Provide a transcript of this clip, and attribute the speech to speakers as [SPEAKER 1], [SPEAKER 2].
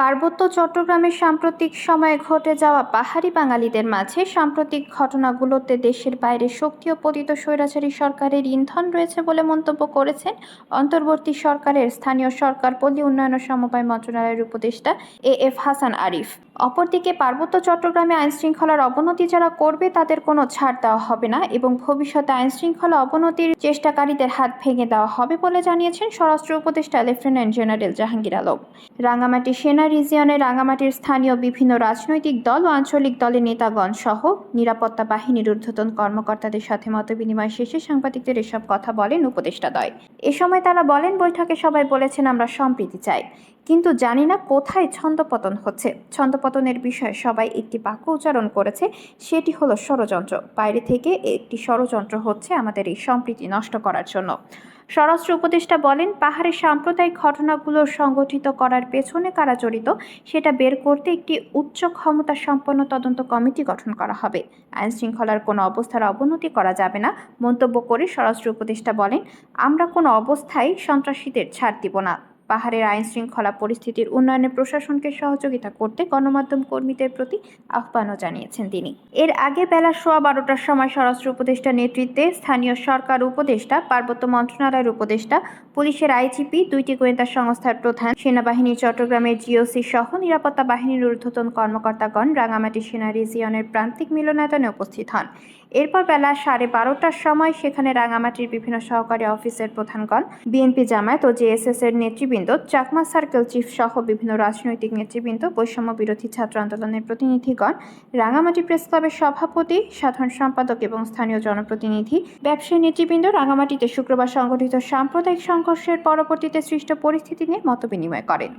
[SPEAKER 1] পার্বত্য চট্টগ্রামের সাম্প্রতিক সময়ে ঘটে যাওয়া পাহাড়ি বাঙালিদের মাঝে সাম্প্রতিক ঘটনাগুলোতে দেশের বাইরে শক্তি ও পতিত স্বৈরাচারী সরকারের ইন্ধন রয়েছে বলে মন্তব্য করেছেন অন্তর্বর্তী সরকারের স্থানীয় সরকার পল্লী উন্নয়ন সমবায় মন্ত্রণালয়ের উপদেষ্টা এ এফ হাসান আরিফ। অপরদিকে পার্বত্য চট্টগ্রামে আইনশৃঙ্খলার অবনতি যারা করবে, তাদের কোনো ছাড় দেওয়া হবে না এবং ভবিষ্যতে আইনশৃঙ্খলা অবনতির চেষ্টাকারীদের হাত ভেঙে দেওয়া হবে বলে জানিয়েছেন স্বরাষ্ট্র উপদেষ্টা লেফটেন্যান্ট জেনারেল জাহাঙ্গীর আলম। রাঙামাটি সেনা রিজিয়নে রাঙামাটির স্থানীয় বিভিন্ন রাজনৈতিক দল ও আঞ্চলিক দলের নেতাগণ সহ নিরাপত্তা বাহিনীর ঊর্ধ্বতন কর্মকর্তাদের সাথে মতবিনিময় শেষে সাংবাদিকদের এসব কথা বলেন উপদেষ্টাদ্বয় এ সময় তারা বলেন, বৈঠকে সবাই বলেছেন, আমরা সম্প্রীতি চাই। কিন্তু জানি না কোথায় ছন্দপতন হচ্ছে। ছন্দপতনের বিষয়ে সবাই একটি বাক্য উচ্চারণ করেছে, সেটি হলো ষড়যন্ত্র। বাইরে থেকে একটি ষড়যন্ত্র হচ্ছে আমাদের এই সম্প্রীতি নষ্ট করার জন্য। স্বরাষ্ট্র উপদেষ্টা বলেন, পাহাড়ের সাম্প্রদায়িক ঘটনাগুলো সংগঠিত করার পেছনে কারা জড়িত, সেটা বের করতে একটি উচ্চ ক্ষমতা সম্পন্ন তদন্ত কমিটি গঠন করা হবে। আইন শৃঙ্খলার কোনো অবস্থার অবনতি করা যাবে না, মন্তব্য করে স্বরাষ্ট্র উপদেষ্টা বলেন, আমরা কোনো অবস্থায় সন্ত্রাসীদের ছাড় দিব না। পাহাড়ের আইন শৃঙ্খলা পরিস্থিতির উন্নয়নে প্রশাসনকে সহযোগিতা করতে গণমাধ্যম কর্মীদের প্রতি আহ্বানও জানিয়েছেন তিনি। এর আগে বেলা সোয়া বারোটার সময় স্বরাষ্ট্র উপদেষ্টার নেতৃত্বে স্থানীয় সরকার উপদেষ্টা, পার্বত্য মন্ত্রণালয়ের উপদেষ্টা, পুলিশের আইজিপি, দুইটি গোয়েন্দা সংস্থার প্রধান, সেনাবাহিনী চট্টগ্রামের জিওসি সহ নিরাপত্তা বাহিনীর ঊর্ধ্বতন কর্মকর্তাগণ রাঙামাটি সেনা রিজিয়নের প্রান্তিক মিলনায়তনে উপস্থিত হন। এরপর বেলা সাড়ে বারোটার সময় সেখানে রাঙামাটির বিভিন্ন সহকারী অফিসের প্রধানগণ, বিএনপি জামায়াত ও জেএসএস এর নেতৃবৃন্দ, চাকমা সার্কেল চিফ সহ বিভিন্ন রাজনৈতিক নেতৃবৃন্দ, বৈষম্য বিরোধী ছাত্র আন্দোলনের প্রতিনিধিগণ, রাঙামাটি প্রেস ক্লাবের সভাপতি, সাধারণ সম্পাদক এবং স্থানীয় জনপ্রতিনিধি, ব্যবসায়ী নেতৃবৃন্দ রাঙামাটিতে শুক্রবার সংঘটিত সাম্প্রদায়িক সংঘর্ষের পরবর্তীতে সৃষ্ট পরিস্থিতি নিয়ে মতবিনিময় করেন।